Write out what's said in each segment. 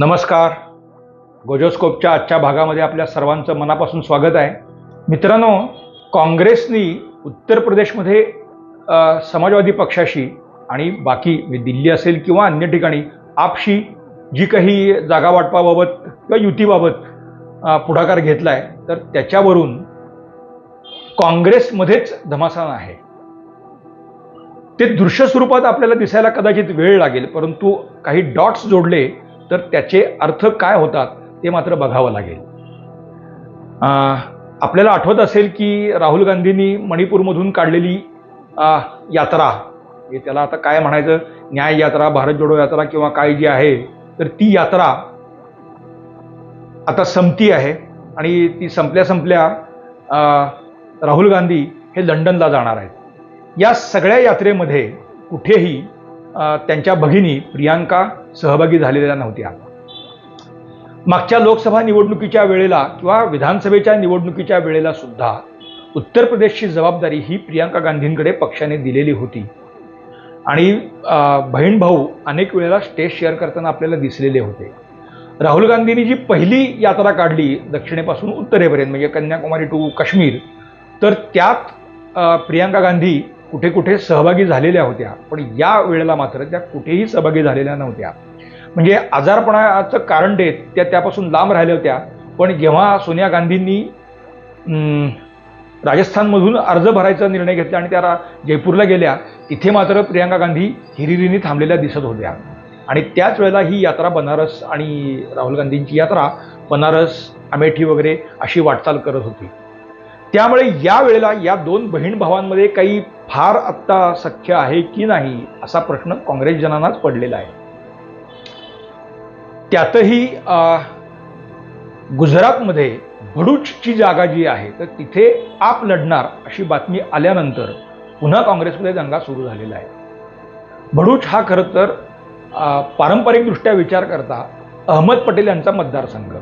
नमस्कार. गोजोस्कोपच्या आजच्या भागामध्ये आपल्या सर्वांचं मनापासून स्वागत आहे. मित्रांनो काँग्रेसनी उत्तर प्रदेशमध्ये समाजवादी पक्षाशी आणि बाकी दिल्ली असेल किंवा अन्य ठिकाणी आपशी जी काही जागा वाटपाबाबत किंवा युतीबाबत पुढाकार घेतला आहे तर त्याच्यावरून काँग्रेसमध्येच धमासान आहे. ते दृश्य स्वरूपात आपल्याला दिसायला कदाचित वेळ लागेल परंतु काही डॉट्स जोडले तर त्याचे अर्थ काय होतात ते मात्र बघावं लागेल. आपल्याला आठवत असेल की राहुल गांधींनी मणिपूरमधून काढलेली यात्रा हे त्याला आता काय म्हणायचं? न्याय यात्रा भारत जोडो यात्रा किंवा काय जी आहे तर ती यात्रा आता संपती आहे आणि ती संपल्या संपल्या राहुल गांधी हे लंडनला जाणार आहेत. या सगळ्या यात्रेमध्ये कुठेही त्यांच्या भगिनी प्रियांका सहभागी झालेल्या नव्हत्या. मागच्या लोकसभा निवडणुकीच्या वेळेला किंवा विधानसभेच्या निवडणुकीच्या वेळेला सुद्धा उत्तर प्रदेशची जबाबदारी ही प्रियांका गांधींकडे पक्षाने दिलेली होती. आणि बहीण भाऊ अनेक वेळेला स्टेज शेअर करताना आपल्याला दिसलेले होते. राहुल गांधींनी जी पहिली यात्रा काढली दक्षिणेपासून उत्तरेपर्यंत म्हणजे कन्याकुमारी टू काश्मीर तर त्यात प्रियांका गांधी कुठे कुठे सहभागी झालेल्या होत्या. पण या वेळेला मात्र त्या कुठेही सहभागी झालेल्या नव्हत्या. म्हणजे आजारपणाचं कारण देत त्या त्यापासून लांब राहिल्या होत्या. पण जेव्हा सोनिया गांधींनी राजस्थानमधून अर्ज भरायचा निर्णय घेतला आणि त्या जयपूरला गेल्या तिथे मात्र प्रियांका गांधी हिरिरीने थांबलेल्या दिसत होत्या. आणि त्याच वेळेला ही यात्रा बनारस आणि राहुल गांधींची यात्रा बनारस अमेठी वगैरे अशी वाटचाल करत होती. त्यामुळे या वेळेला या दोन बहीण भावांमध्ये काही फार आत्ता सख्य आहे की नाही असा प्रश्न काँग्रेसजनांनाच पडलेला आहे. त्यातही गुजरातमध्ये भरूचची जागा जी आहे तर तिथे आप लढणार अशी बातमी आल्यानंतर पुन्हा काँग्रेसमध्ये दंगा सुरू झालेला आहे. भरूच हा खरं तर पारंपरिकदृष्ट्या विचार करता अहमद पटेल यांचा मतदारसंघ.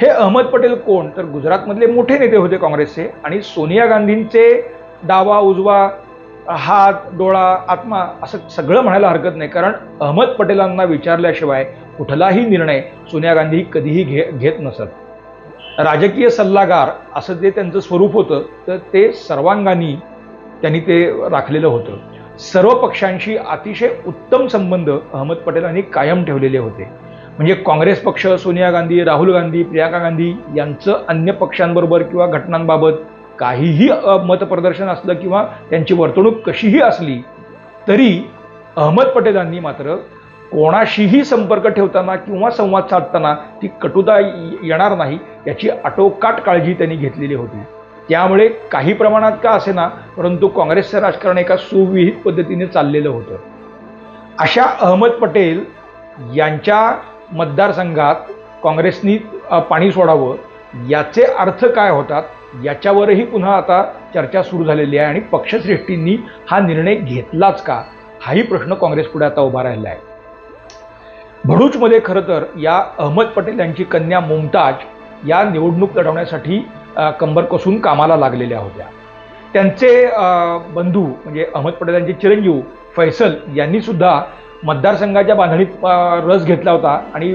हे अहमद पटेल कोण? तर गुजरातमधले मोठे नेते होते काँग्रेसचे आणि सोनिया गांधींचे डावा उजवा हात डोळा आत्मा असं सगळं म्हणायला हरकत नाही. कारण अहमद पटेलांना विचारल्याशिवाय कुठलाही निर्णय सोनिया गांधी कधीही घे घेत नसत. राजकीय सल्लागार असं जे त्यांचं स्वरूप होतं तर ते सर्वांगानी त्यांनी ते राखलेलं होतं. सर्व पक्षांशी अतिशय उत्तम संबंध अहमद पटेलांनी कायम ठेवलेले होते. म्हणजे काँग्रेस पक्ष सोनिया गांधी राहुल गांधी प्रियांका गांधी यांचं अन्य पक्षांबरोबर किंवा घटनांबाबत काहीही मतप्रदर्शन असलं किंवा त्यांची वर्तणूक कशीही असली तरी अहमद पटेलांनी मात्र कोणाशीही संपर्क ठेवताना किंवा संवाद साधताना ती कटुता येणार नाही याची आटोकाट काळजी त्यांनी घेतलेली होती. त्यामुळे काही प्रमाणात का असेना परंतु काँग्रेसचं राजकारण एका सुविहित पद्धतीने चाललेलं होतं. अशा अहमद पटेल यांच्या मतदारसंघात काँग्रेसनी पाणी सोडावं याचे अर्थ काय होतात याच्यावरही पुन्हा आता चर्चा सुरू झालेली आहे आणि पक्षश्रेष्ठींनी हा निर्णय घेतलाच का हाही प्रश्न काँग्रेस पुढे आता उभा राहिला आहे. भरूचमध्ये खरं तर या अहमद पटेल यांची कन्या मुमताज या निवडणूक लढवण्यासाठी कंबर कसून कामाला लागलेल्या होत्या. त्यांचे बंधू म्हणजे अहमद पटेल यांचे चिरंजीव फैसल यांनी सुद्धा मतदारसंघाच्या बांधणीत रस घेतला होता आणि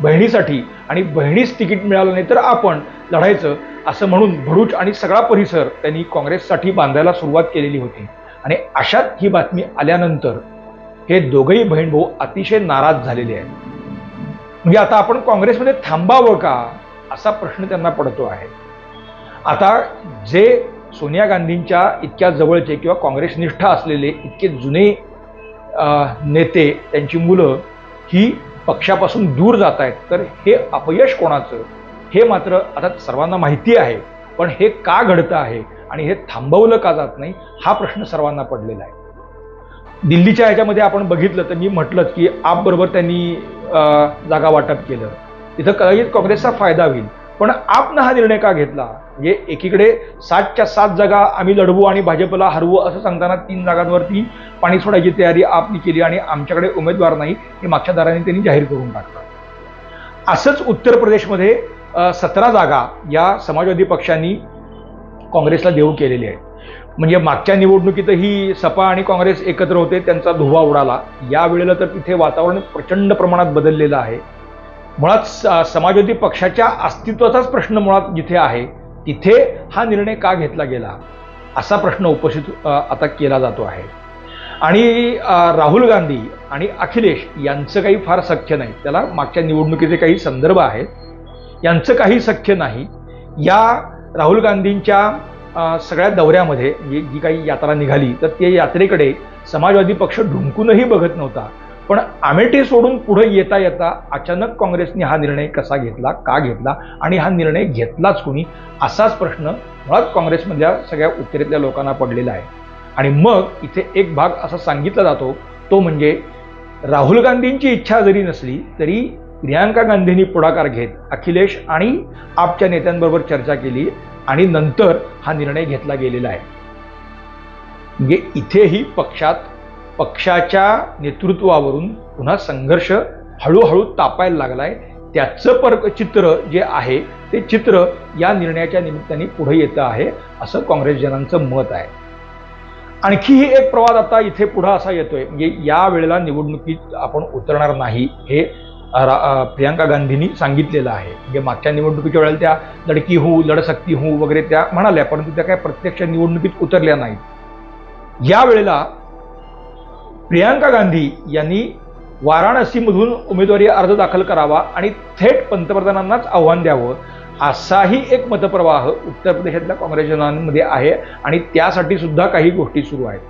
बहिणीसाठी आणि बहिणीस तिकीट मिळालं नाही तर आपण लढायचं असं म्हणून भरूच आणि सगळा परिसर त्यांनी काँग्रेससाठी बांधायला सुरुवात केलेली होती. आणि अशात ही बातमी आल्यानंतर हे दोघंही बहीण भाऊ अतिशय नाराज झालेले आहेत. म्हणजे आता आपण काँग्रेसमध्ये थांबावं का असा प्रश्न त्यांना पडतो आहे. आता जे सोनिया गांधींच्या इतक्या जवळचे किंवा काँग्रेसनिष्ठ असलेले इतके जुने नेते त्यांची मुलं ही पक्षापासून दूर जात आहेत. तर हे अपयश कोणाचं? हे मात्र आता सर्वांना माहिती आहे. पण हे का घडतं आहे आणि हे थांबवलं का जात नाही हा प्रश्न सर्वांना पडलेला आहे. दिल्लीच्या ह्याच्यामध्ये आपण बघितलं तर मी म्हटलंच की आपबरोबर त्यांनी जागा वाटप केलं. तिथं कदाचित काँग्रेसचा फायदा होईल. पण आपनं हा निर्णय का घेतला? म्हणजे एकीकडे सातच्या सात जागा आम्ही लढवू आणि भाजपला हरवू असं सांगताना तीन जागांवरती पाणी सोडायची तयारी आपली केली आणि आमच्याकडे उमेदवार नाही हे मागच्या दाराने त्यांनी जाहीर करून टाकलं. असंच उत्तर प्रदेशमध्ये सतरा जागा या समाजवादी पक्षांनी काँग्रेसला देऊ केलेली आहेत. म्हणजे मागच्या निवडणुकीतही सपा आणि काँग्रेस एकत्र होते त्यांचा धुवा उडाला. या वेळेला तर तिथे वातावरण प्रचंड प्रमाणात बदललेलं आहे. मुळात स- समाजवादी पक्षाच्या अस्तित्वाचाच प्रश्न मुळात जिथे आहे तिथे हा निर्णय का घेतला गेला? असा प्रश्न उपस्थित आता केला जातो आहे. आणि राहुल गांधी आणि अखिलेश यांचं काही फार सख्य नाही. त्याला मागच्या निवडणुकीचे काही संदर्भ आहेत. यांचं काही सख्य नाही. या राहुल गांधींच्या सगळ्या दौऱ्यामध्ये जी जी काही यात्रा निघाली तर त्या यात्रेकडे समाजवादी पक्ष ढुंकूनही बघत नव्हता. पण अमेठी सोडून पुढे येता येता अचानक काँग्रेसने हा निर्णय कसा घेतला का घेतला आणि हा निर्णय घेतलाच कोणी? असाच प्रश्न मुळात काँग्रेसमधल्या सगळ्या उत्तरेतल्या लोकांना पडलेला आहे. आणि मग इथे एक भाग असा सांगितला जातो तो म्हणजे राहुल गांधींची इच्छा जरी नसली तरी प्रियांका गांधींनी पुढाकार घेत अखिलेश आणि आपच्या नेत्यांबरोबर चर्चा केली आणि नंतर हा निर्णय घेतला गेलेला आहे. म्हणजे इथेही पक्षात पक्षाच्या नेतृत्वावरून पुन्हा संघर्ष हळूहळू तापायला लागलाय. त्याचं पर चित्र जे आहे ते चित्र या निर्णयाच्या निमित्ताने पुढे येतं आहे असं काँग्रेसजनांचं मत आहे. आणखीही एक प्रवाद आता इथे पुढं असा येतोय म्हणजे या वेळेला निवडणुकीत आपण उतरणार नाही हे रा- प्रियांका गांधींनी सांगितलेलं आहे. म्हणजे मागच्या निवडणुकीच्या वेळेला त्या लडकी हू लढसक्ती हू वगैरे त्या म्हणाल्या परंतु त्या काय प्रत्यक्ष निवडणुकीत उतरल्या नाहीत. या वेळेला प्रियांका गांधी यांनी वाराणसीमधून उमेदवारी अर्ज दाखल करावा आणि थेट पंतप्रधानांनाच आव्हान द्यावं असाही एक मतप्रवाह उत्तर प्रदेशातल्या काँग्रेसजनांमध्ये आहे आणि त्यासाठी सुद्धा काही गोष्टी सुरू आहेत.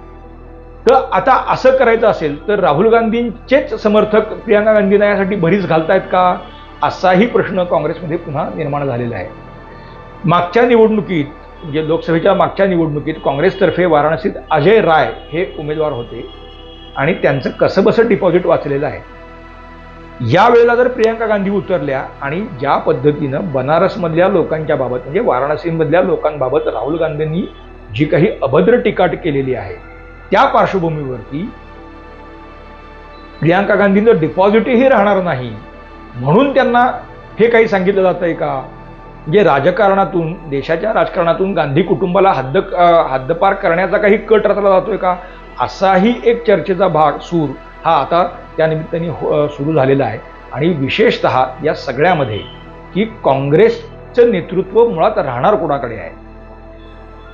तर आता असं करायचं असेल तर राहुल गांधींचेच समर्थक प्रियांका गांधींना यासाठी भरीच घालतायत का? असाही प्रश्न काँग्रेसमध्ये पुन्हा निर्माण झालेला आहे. मागच्या निवडणुकीत म्हणजे लोकसभेच्या मागच्या निवडणुकीत काँग्रेसतर्फे वाराणसीत अजय राय हे उमेदवार होते. आणि त्यांचं कसंबसं डिपॉझिट वाचलेलं आहे. या वेळेला जर प्रियांका गांधी उतरल्या आणि ज्या पद्धतीनं बनारसमधल्या लोकांच्या बाबत म्हणजे वाराणसीमधल्या लोकांबाबत राहुल गांधींनी जी काही अभद्र टिकाट केलेली आहे त्या पार्श्वभूमीवरती प्रियांका गांधींचं डिपॉझिटही राहणार नाही. म्हणून त्यांना हे काही सांगितलं जात आहे का? म्हणजे राजकारणातून देशाच्या राजकारणातून गांधी कुटुंबाला हद्द हद्दपार करण्याचा काही कट रचला जातोय का? असाही एक चर्चेचा भाग सूर हा आता त्या निमित्ताने हो- सुरू झालेला आहे. आणि विशेषत या सगळ्यामध्ये की काँग्रेसचं नेतृत्व मुळात राहणार कोणाकडे आहे?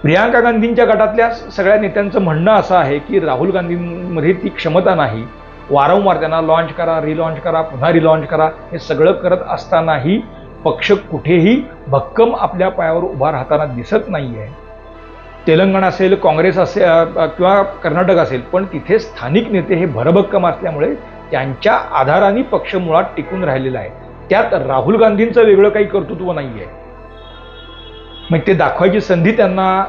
प्रियांका गांधींच्या गटातल्या सगळ्या नेत्यांचं म्हणणं असं आहे की राहुल गांधींमध्ये ती क्षमता नाही. वारंवार त्यांना लॉन्च करा रिलॉन्च करा पुन्हा रिलॉन्च करा हे सगळं करत असतानाही पक्ष कुठेही भक्कम आपल्या पायावर उभा राहताना दिसत नाही आहे तेलंगणा असेल काँग्रेस असेल किंवा कर्नाटक असेल पण तिथे स्थानिक नेते हे भरभक्कम असल्यामुळे त्यांच्या आधाराने पक्ष मुळात टिकून राहिलेला आहे. त्यात राहुल गांधींचं वेगळं काही कर्तृत्व नाही आहे मग ते दाखवायची संधी त्यांना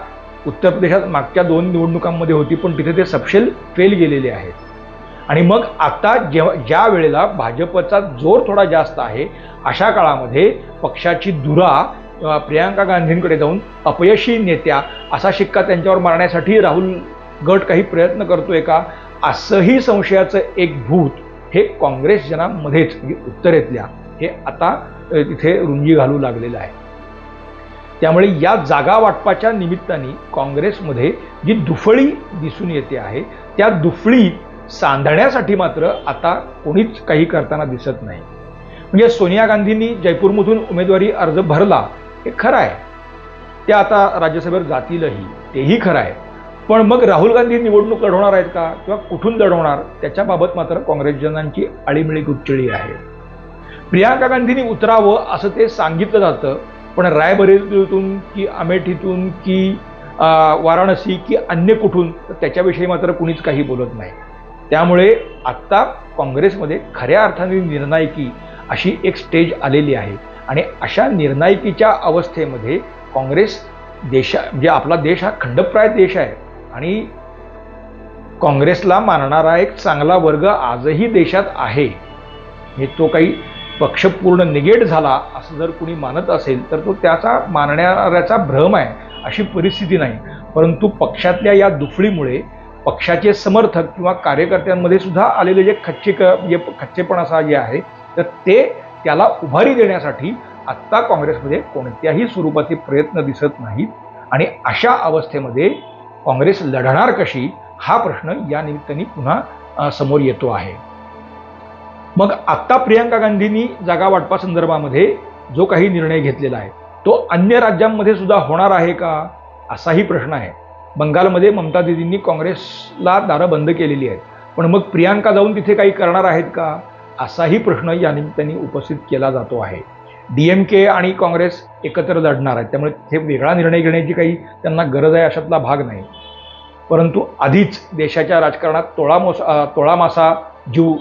उत्तर प्रदेशात मागच्या दोन निवडणुकांमध्ये होती पण तिथे ते सपशेल फेल गेलेले आहेत. आणि मग आता जेव्हा ज्या वेळेला भाजपचा जोर थोडा जास्त आहे अशा काळामध्ये पक्षाची धुरा प्रियांका गांधींकडे जाऊन अपयशी नेत्या असा शिक्का त्यांच्यावर मारण्यासाठी राहुल गट काही प्रयत्न करतोय का? असंही संशयाचं एक भूत हे काँग्रेस जनामध्येच उत्तरेतल्या हे आता तिथे रुंजी घालू लागलेलं आहे. त्यामुळे या जागा वाटपाच्या निमित्ताने काँग्रेसमध्ये जी दुफळी दिसून येते आहे त्या दुफळी सांधण्यासाठी मात्र आता कोणीच काही करताना दिसत नाही. म्हणजे सोनिया गांधींनी जयपूरमधून उमेदवारी अर्ज भरला हे खरं आहे. त्या आता राज्यसभेवर जातीलही तेही खरं आहे. पण मग राहुल गांधी निवडणूक लढवणार आहेत का? किंवा कुठून लढवणार? त्याच्याबाबत मात्र काँग्रेसजनांची आळीमिळी गुच्चळी आहे. प्रियांका गांधींनी उतरावं असं ते सांगितलं जातं. पण रायबरेलीतून की अमेठीतून की वाराणसी की अन्य कुठून तर त्याच्याविषयी मात्र कुणीच काही बोलत नाही. त्यामुळे आत्ता काँग्रेसमध्ये खऱ्या अर्थाने निर्णायकी अशी एक स्टेज आलेली आहे. आणि अशा निर्णायकीच्या अवस्थेमध्ये काँग्रेस देशा म्हणजे आपला देश हा खंडप्राय देश आहे आणि काँग्रेसला मानणारा एक चांगला वर्ग आजही देशात आहे. हे तो काही पक्ष पूर्ण निगेट झाला असं जर कुणी मानत असेल तर तो त्याचा मानणाऱ्याचा भ्रम आहे अशी परिस्थिती नाही. परंतु पक्षातल्या या दुफळीमुळे पक्षाचे समर्थक किंवा कार्यकर्त्यांमध्ये सुद्धा आलेले जे खच्चे क जे असा जे आहे तर ते त्याला उभारी देण्यासाठी आत्ता काँग्रेसमध्ये कोणत्याही स्वरूपाचे प्रयत्न दिसत नाहीत. आणि अशा अवस्थेमध्ये काँग्रेस लढणार कशी हा प्रश्न या निमित्ताने पुन्हा समोर येतो आहे. मग आत्ता प्रियांका गांधींनी जागा वाटपासंदर्भामध्ये जो काही निर्णय घेतलेला आहे तो अन्य राज्यांमध्ये सुद्धा होणार आहे का असाही प्रश्न आहे. बंगालमध्ये ममता दिदींनी काँग्रेसला दारं बंद केलेली आहेत. पण मग प्रियांका जाऊन तिथे काही करणार आहेत का? असाही प्रश्न या निमित्ताने उपस्थित केला जातो आहे. डी एम के आणि काँग्रेस एकत्र लढणार आहेत. त्यामुळे हे वेगळा निर्णय घेण्याची काही त्यांना गरज आहे अशातला भाग नाही. परंतु आधीच देशाच्या राजकारणात तोळामोसा तोळामासा जीव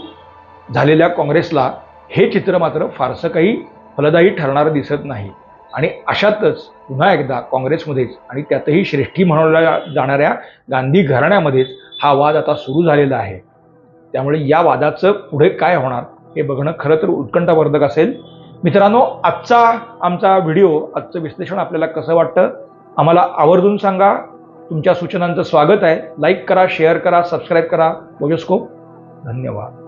झालेल्या काँग्रेसला हे चित्र मात्र फारसं काही फलदायी ठरणारं दिसत नाही. आणि अशातच पुन्हा एकदा काँग्रेसमध्येच आणि त्यातही श्रेष्ठी म्हणवल्या जाणाऱ्या गांधी घराण्यामध्येच हा वाद आता सुरू झालेला आहे. त्यामुळे या वादाचं पुढे काय होणार हे बघणं खरं तर उत्कंठावर्धक असेल. मित्रांनो आजचा आमचा व्हिडिओ आजचं विश्लेषण आपल्याला कसं वाटतं आम्हाला आवर्जून सांगा. तुमच्या सूचनांचं स्वागत आहे. लाईक करा शेअर करा सबस्क्राईब करा. बोजोस्कोप धन्यवाद.